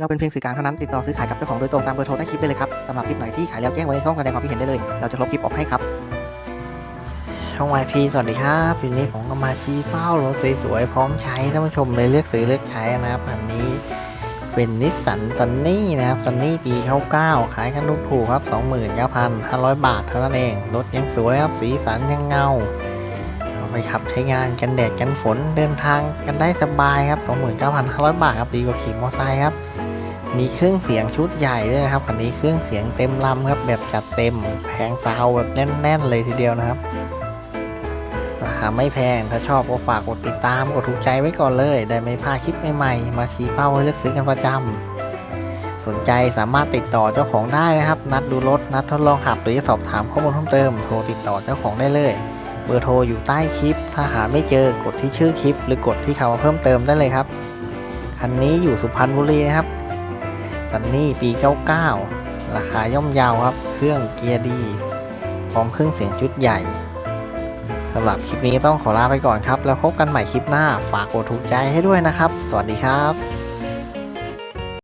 เราเป็นเพียงสื่อกลางเท่านั้นติดต่อซื้อขายกับเจ้าของโดยตรงตามเบอร์โทรใต้คลิปได้เลยครับสำหรับคลิปไหนที่ขายแล้วแจ้งไว้ในช่องแสดงความคิดเห็นได้เลย เราจะลบคลิปออกให้ครับ ช่อง YP สวัสดีครับวันนี้ผมก็มาชี้เป้ารถสวยๆพร้อมใช้ท่านผู้ชมเลยเลือกซื้อเลือกใช้นะครับอันนี้เป็นนิสสันซันนี่นะครับซันนี่ปี99ขายกันถูกๆครับ 29,500 บาทเท่านั้นเอง รถยังสวยครับสีสันยังเงาเอาไปขับใช้งานกันแดดกันฝนเดินทางกันได้สบายครับ 29,500 บาทครับดีกว่าขี่มอเตอร์ไซค์ครับ มีเครื่องเสียงชุดใหญ่ด้วยนะครับคันนี้เครื่องเสียงเต็มลำครับแบบจัดเต็มแผงซาวแบบแน่น ๆ เลยทีเดียวนะครับราคาไม่แพงถ้าชอบก็ฝากกดติดตามกดถูกใจไว้ก่อนเลย ได้ไม่พลาดคลิปใหม่ๆมาชี้เป้าให้เลือกซื้อกันประจำสนใจสามารถติดต่อเจ้าของได้นะครับ นัดดูรถนัดทดลองขับหรือสอบถามข้อมูลเพิ่มเติมโทรติดต่อเจ้าของได้เลยเบอร์โทรอยู่ใต้คลิป ถ้าหาไม่เจอกดที่ชื่อคลิป หรือกดที่คำว่าเพิ่มเติมได้เลยครับคันนี้อยู่สุพรรณบุรีนะครับ ซันนี่ปี 99 ราคาย่อมเยาวครับ เครื่องเกียร์ดี พร้อมเครื่องเสียงชุดใหญ่สำหรับคลิปนี้ต้องขอลาไปก่อนครับ แล้วพบกันใหม่คลิปหน้า ฝากกดถูกใจให้ด้วยนะครับ สวัสดีครับ